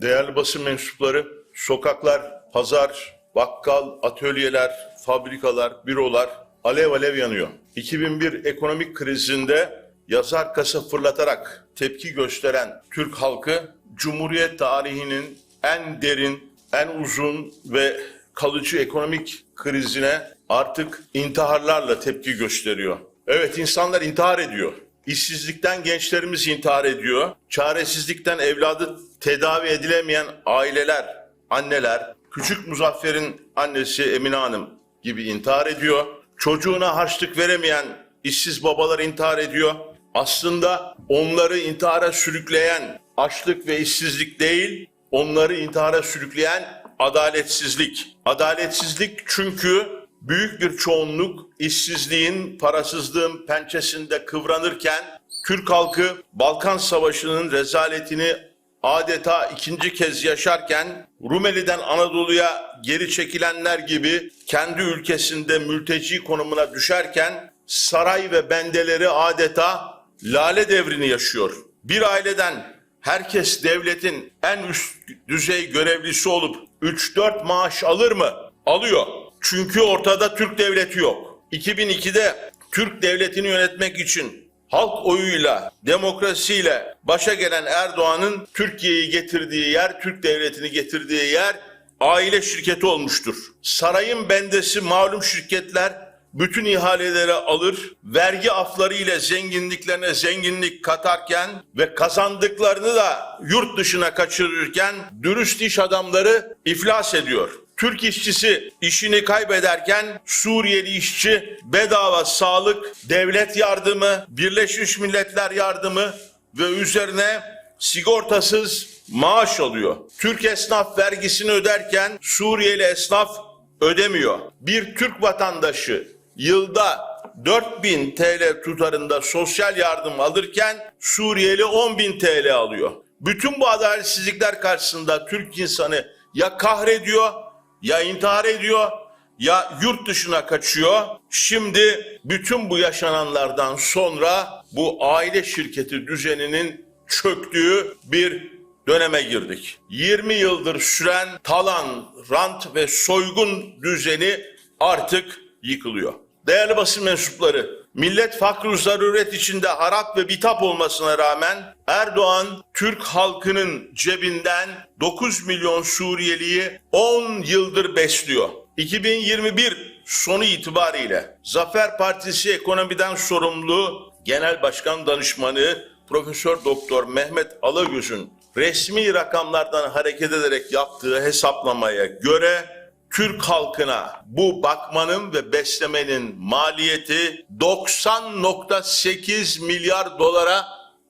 Değerli basın mensupları, sokaklar, pazar, bakkal, atölyeler, fabrikalar, bürolar alev alev yanıyor. 2001 ekonomik krizinde yazar kasa fırlatarak tepki gösteren Türk halkı Cumhuriyet tarihinin en derin, en uzun ve kalıcı ekonomik krizine artık intiharlarla tepki gösteriyor. Evet insanlar intihar ediyor. İşsizlikten gençlerimiz intihar ediyor. Çaresizlikten evladı tedavi edilemeyen aileler, anneler, küçük Muzaffer'in annesi Emine Hanım gibi intihar ediyor. Çocuğuna harçlık veremeyen işsiz babalar intihar ediyor. Aslında onları intihara sürükleyen açlık ve işsizlik değil, onları intihara sürükleyen adaletsizlik. Adaletsizlik çünkü büyük bir çoğunluk işsizliğin, parasızlığın pençesinde kıvranırken Türk halkı Balkan Savaşı'nın rezaletini adeta ikinci kez yaşarken Rumeli'den Anadolu'ya geri çekilenler gibi kendi ülkesinde mülteci konumuna düşerken saray ve bendeleri adeta lale devrini yaşıyor. Bir aileden herkes devletin en üst düzey görevlisi olup 3-4 maaş alır mı? Alıyor. Çünkü ortada Türk devleti yok. 2002'de Türk devletini yönetmek için halk oyuyla, demokrasiyle başa gelen Erdoğan'ın Türkiye'yi getirdiği yer, Türk devletini getirdiği yer aile şirketi olmuştur. Sarayın bendesi malum şirketler bütün ihaleleri alır, vergi afları ile zenginliklerine zenginlik katarken ve kazandıklarını da yurt dışına kaçırırken dürüst iş adamları iflas ediyor. Türk işçisi işini kaybederken Suriyeli işçi bedava sağlık, devlet yardımı, Birleşmiş Milletler yardımı ve üzerine sigortasız maaş alıyor. Türk esnaf vergisini öderken Suriyeli esnaf ödemiyor. Bir Türk vatandaşı yılda 4000 TL tutarında sosyal yardım alırken Suriyeli 10.000 TL alıyor. Bütün bu adaletsizlikler karşısında Türk insanı ya kahrediyor ya intihar ediyor ya yurt dışına kaçıyor. Şimdi bütün bu yaşananlardan sonra bu aile şirketi düzeninin çöktüğü bir döneme girdik. 20 yıldır süren talan, rant ve soygun düzeni artık yıkılıyor. Değerli basın mensupları, millet fakr zaruret içinde harap ve bitap olmasına rağmen Erdoğan Türk halkının cebinden 9 milyon Suriyeliyi 10 yıldır besliyor. 2021 sonu itibariyle Zafer Partisi ekonomiden sorumlu Genel Başkan Danışmanı Profesör Doktor Mehmet Alagöz'ün resmi rakamlardan hareket ederek yaptığı hesaplamaya göre Türk halkına bu bakmanın ve beslemenin maliyeti 90.8 milyar dolara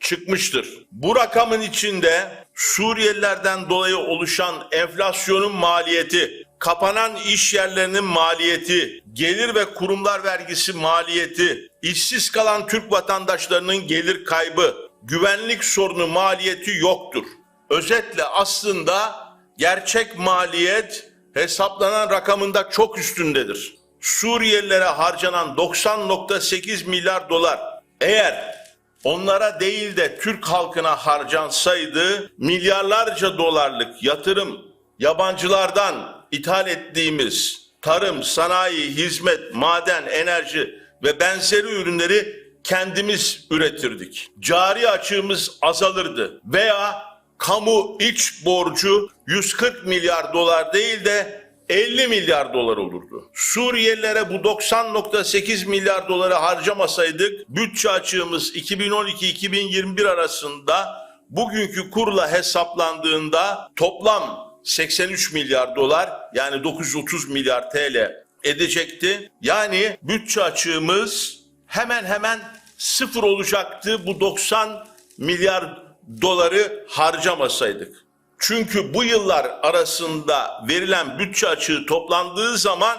çıkmıştır. Bu rakamın içinde Suriyelilerden dolayı oluşan enflasyonun maliyeti, kapanan iş yerlerinin maliyeti, gelir ve kurumlar vergisi maliyeti, işsiz kalan Türk vatandaşlarının gelir kaybı, güvenlik sorunu maliyeti yoktur. Özetle aslında gerçek maliyet hesaplanan rakamında çok üstündedir. Suriyelilere harcanan 90.8 milyar dolar eğer onlara değil de Türk halkına harcansaydı milyarlarca dolarlık yatırım yabancılardan ithal ettiğimiz tarım, sanayi, hizmet, maden, enerji ve benzeri ürünleri kendimiz üretirdik. Cari açığımız azalırdı veya kamu iç borcu 140 milyar dolar değil de 50 milyar dolar olurdu. Suriyelilere bu 90.8 milyar doları harcamasaydık bütçe açığımız 2012-2021 arasında bugünkü kurla hesaplandığında toplam 83 milyar dolar yani 930 milyar TL edecekti. Yani bütçe açığımız hemen hemen sıfır olacaktı bu 90 milyar doları harcamasaydık. Çünkü bu yıllar arasında verilen bütçe açığı toplandığı zaman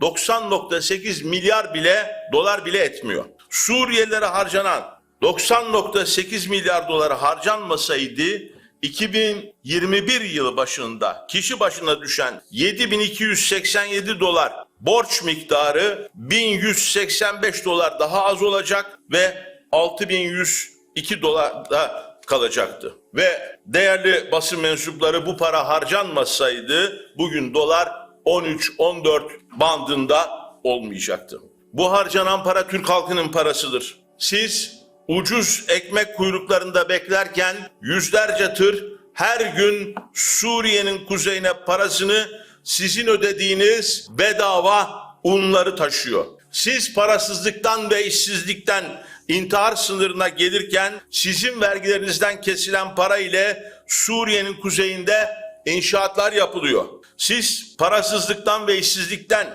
90.8 milyar bile dolar bile etmiyor. Suriyelilere harcanan 90.8 milyar dolar harcanmasaydı 2021 yılı başında kişi başına düşen 7287 dolar borç miktarı 1185 dolar daha az olacak ve 6102 dolar da kalacaktı. Ve değerli basın mensupları bu para harcanmasaydı bugün dolar 13-14 bandında olmayacaktı. Bu harcanan para Türk halkının parasıdır. Siz ucuz ekmek kuyruklarında beklerken yüzlerce tır her gün Suriye'nin kuzeyine parasını sizin ödediğiniz bedava unları taşıyor. Siz parasızlıktan ve işsizlikten intihar sınırına gelirken sizin vergilerinizden kesilen para ile Suriye'nin kuzeyinde inşaatlar yapılıyor. Siz parasızlıktan ve işsizlikten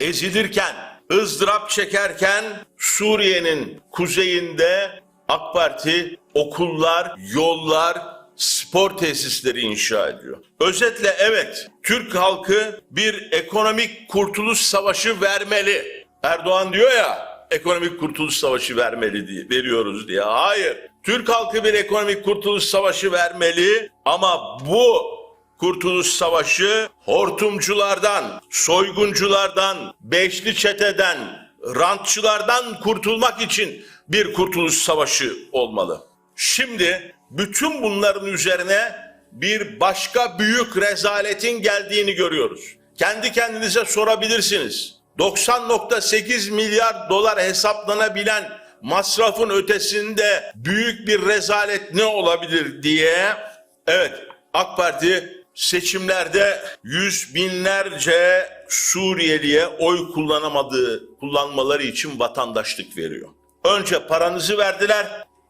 ezilirken, ızdırap çekerken Suriye'nin kuzeyinde AK Parti okullar, yollar, spor tesisleri inşa ediyor. Özetle evet, Türk halkı bir ekonomik kurtuluş savaşı vermeli. Erdoğan diyor ya, ekonomik kurtuluş savaşı vermeli diye, veriyoruz diye. Hayır. Türk halkı bir ekonomik kurtuluş savaşı vermeli ama bu Kurtuluş Savaşı hortumculardan, soygunculardan, beşli çeteden, rantçılardan kurtulmak için bir kurtuluş savaşı olmalı. Şimdi bütün bunların üzerine bir başka büyük rezaletin geldiğini görüyoruz. Kendi kendinize sorabilirsiniz. 90.8 milyar dolar hesaplanabilen masrafın ötesinde büyük bir rezalet ne olabilir diye evet AK Parti seçimlerde yüz binlerce Suriyeliye oy kullanamadığı kullanmaları için vatandaşlık veriyor. Önce paranızı verdiler,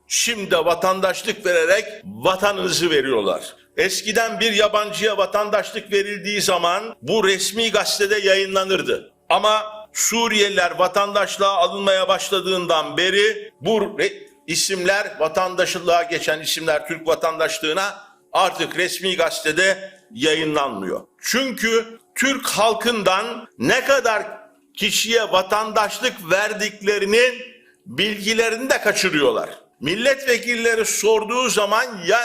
şimdi vatandaşlık vererek vatanınızı veriyorlar. Eskiden bir yabancıya vatandaşlık verildiği zaman bu resmi gazetede yayınlanırdı. Ama Suriyeliler vatandaşlığa alınmaya başladığından beri bu isimler vatandaşlığa geçen isimler Türk vatandaşlığına artık resmi gazetede yayınlanmıyor. Çünkü Türk halkından ne kadar kişiye vatandaşlık verdiklerinin bilgilerini de kaçırıyorlar. Milletvekilleri sorduğu zaman ya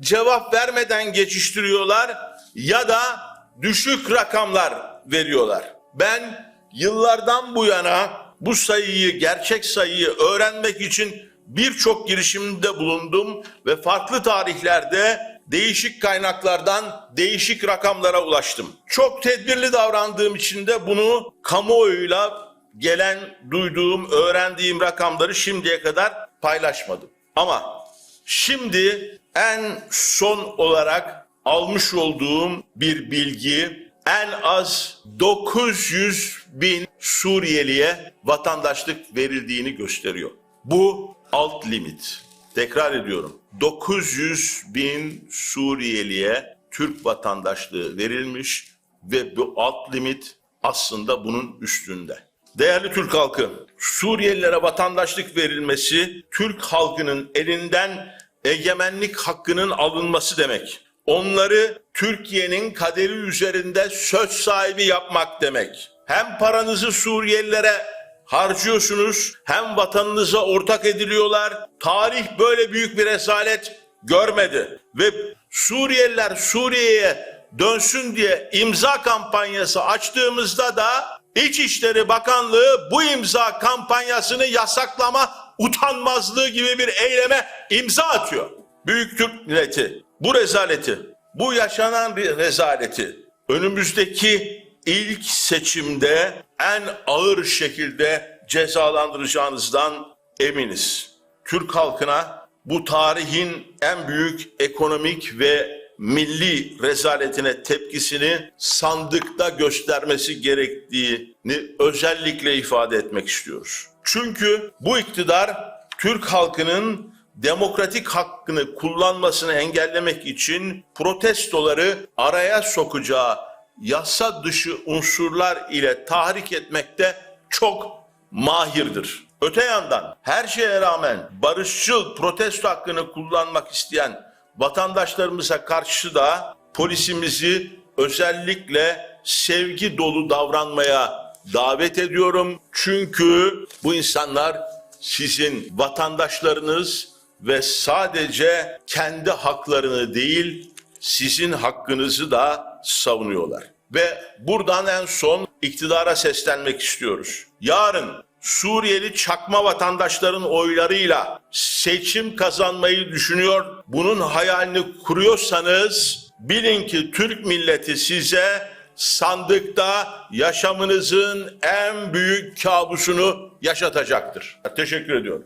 cevap vermeden geçiştiriyorlar ya da düşük rakamlar veriyorlar. Ben yıllardan bu yana bu sayıyı, gerçek sayıyı öğrenmek için birçok girişimde bulundum ve farklı tarihlerde değişik kaynaklardan değişik rakamlara ulaştım. Çok tedbirli davrandığım için de bunu kamuoyuyla gelen, duyduğum, öğrendiğim rakamları şimdiye kadar paylaşmadım. Ama şimdi en son olarak almış olduğum bir bilgi en az 900 bin Suriyeliye vatandaşlık verildiğini gösteriyor. Bu alt limit. Tekrar ediyorum. 900 bin Suriyeliye Türk vatandaşlığı verilmiş ve bu alt limit aslında bunun üstünde. Değerli Türk halkı, Suriyelilere vatandaşlık verilmesi Türk halkının elinden egemenlik hakkının alınması demek. Onları Türkiye'nin kaderi üzerinde söz sahibi yapmak demek. Hem paranızı Suriyelilere harcıyorsunuz hem vatanınıza ortak ediliyorlar. Tarih böyle büyük bir rezalet görmedi ve Suriyeliler Suriye'ye dönsün diye imza kampanyası açtığımızda da İçişleri Bakanlığı bu imza kampanyasını yasaklama utanmazlığı gibi bir eyleme imza atıyor. Büyük Türk milleti bu rezaleti, bu yaşanan bir rezaleti önümüzdeki ilk seçimde en ağır şekilde cezalandıracağınızdan eminiz. Türk halkına bu tarihin en büyük ekonomik ve milli rezaletine tepkisini sandıkta göstermesi gerektiğini özellikle ifade etmek istiyoruz. Çünkü bu iktidar Türk halkının demokratik hakkını kullanmasını engellemek için protestoları araya sokacağı yasa dışı unsurlar ile tahrik etmekte çok mahirdir. Öte yandan her şeye rağmen barışçıl protesto hakkını kullanmak isteyen vatandaşlarımıza karşı da polisimizi özellikle sevgi dolu davranmaya davet ediyorum. Çünkü bu insanlar sizin vatandaşlarınız ve sadece kendi haklarını değil sizin hakkınızı da savunuyorlar. Ve buradan en son iktidara seslenmek istiyoruz. Yarın Suriyeli çakma vatandaşların oylarıyla seçim kazanmayı düşünüyor. Bunun hayalini kuruyorsanız bilin ki Türk milleti size sandıkta yaşamınızın en büyük kabusunu yaşatacaktır. Teşekkür ediyorum.